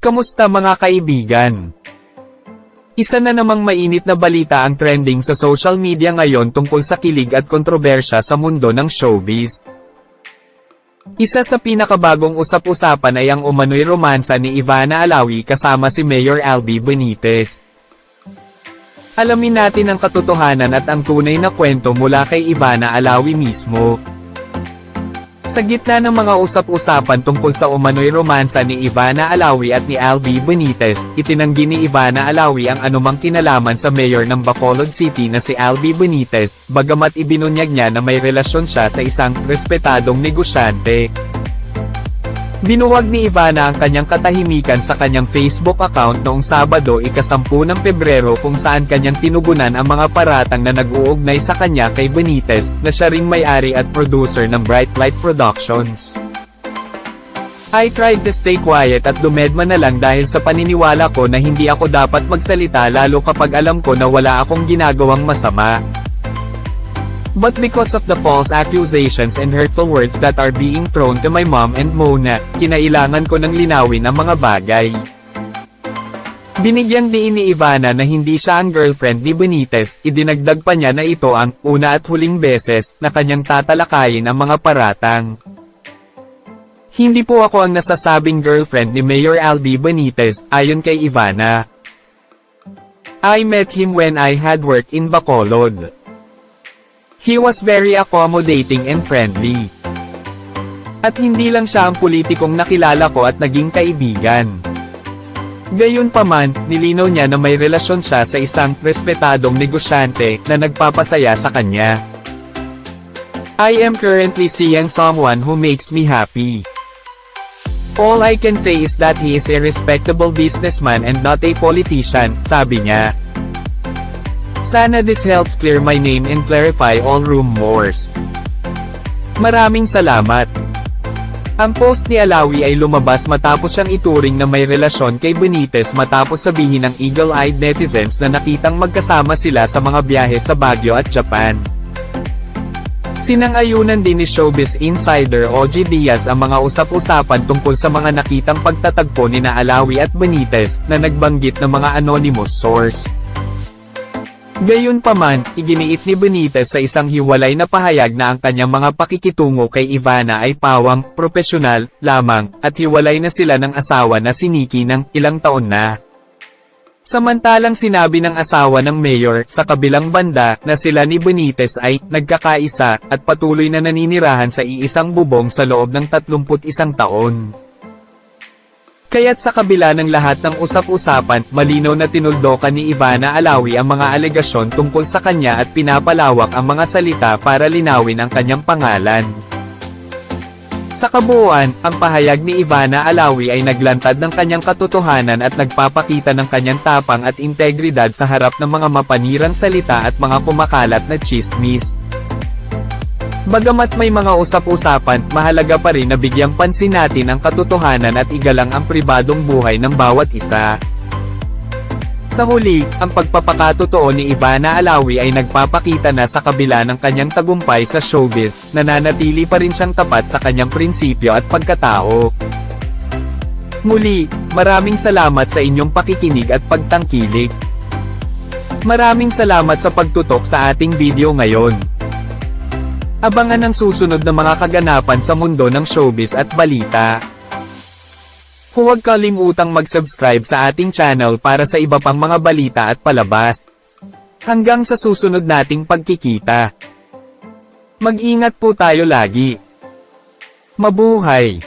Kamusta mga kaibigan? Isa na namang mainit na balita ang trending sa social media ngayon tungkol sa kilig at kontrobersya sa mundo ng showbiz. Isa sa pinakabagong usap-usapan ay ang umano'y romansa ni Ivana Alawi kasama si Mayor Albi Benitez. Alamin natin ang katotohanan at ang tunay na kwento mula kay Ivana Alawi mismo. Sa gitna ng mga usap-usapan tungkol sa umano'y romansa ni Ivana Alawi at ni Albi Benitez, itinanggi ni Ivana Alawi ang anumang kinalaman sa mayor ng Bacolod City na si Albi Benitez, bagamat ibinunyag niya na may relasyon siya sa isang respetadong negosyante. Binuwag ni Ivana ang kanyang katahimikan sa kanyang Facebook account noong Sabado ikasampu ng Pebrero kung saan kanyang tinugunan ang mga paratang na nag-uugnay sa kanya kay Benitez, na siya ring may-ari at producer ng Bright Light Productions. I tried to stay quiet at dumedma na lang dahil sa paniniwala ko na hindi ako dapat magsalita lalo kapag alam ko na wala akong ginagawang masama. But because of the false accusations and hurtful words that are being thrown to my mom and Mona, kinailangan ko ng linawin ang mga bagay. Binigyang diin ni Ivana na hindi siya ang girlfriend ni Benitez, idinagdag pa niya na ito ang una at huling beses na kanyang tatalakayin ang mga paratang. Hindi po ako ang nasasabing girlfriend ni Mayor Albi Benitez, ayon kay Ivana. I met him when I had work in Bacolod. He was very accommodating and friendly. At hindi lang siya ang politikong nakilala ko at naging kaibigan. Gayunpaman, nilinaw niya na may relasyon siya sa isang respetadong negosyante na nagpapasaya sa kanya. I am currently seeing someone who makes me happy. All I can say is that he is a respectable businessman and not a politician, sabi niya. Sana this helps clear my name and clarify all rumors. Maraming salamat. Ang post ni Alawi ay lumabas matapos siyang ituring na may relasyon kay Benitez matapos sabihin ng eagle-eyed netizens na nakitang magkasama sila sa mga biyahe sa Baguio at Japan. Sinang-ayunan din ni Showbiz Insider OG Diaz ang mga usap-usapan tungkol sa mga nakitang pagtatagpo ni na Alawi at Benitez, na nagbanggit ng mga anonymous source. Gayunpaman, iginiit ni Benitez sa isang hiwalay na pahayag na ang kanyang mga pakikitungo kay Ivana ay pawang, propesyonal, lamang, at hiwalay na sila ng asawa na si Nikki ng ilang taon na. Samantalang sinabi ng asawa ng mayor sa kabilang banda na sila ni Benitez ay nagkakaisa at patuloy na naninirahan sa iisang bubong sa loob ng 31 taon. Kaya't sa kabila ng lahat ng usap-usapan, malinaw na tinuldokan ni Ivana Alawi ang mga alegasyon tungkol sa kanya at pinapalawak ang mga salita para linawin ang kanyang pangalan. Sa kabuuan, ang pahayag ni Ivana Alawi ay naglantad ng kanyang katotohanan at nagpapakita ng kanyang tapang at integridad sa harap ng mga mapanirang salita at mga kumakalat na chismis. Bagamat may mga usap-usapan, mahalaga pa rin na bigyang pansin natin ang katotohanan at igalang ang pribadong buhay ng bawat isa. Sa huli, ang pagpapakatotoo ni Ivana Alawi ay nagpapakita na sa kabila ng kanyang tagumpay sa showbiz, nananatili pa rin siyang tapat sa kanyang prinsipyo at pagkatao. Muli, maraming salamat sa inyong pakikinig at pagtangkilik. Maraming salamat sa pagtutok sa ating video ngayon. Abangan ang susunod na mga kaganapan sa mundo ng showbiz at balita. Huwag kalimutang mag-subscribe sa ating channel para sa iba pang mga balita at palabas. Hanggang sa susunod nating pagkikita. Mag-ingat po tayo lagi. Mabuhay!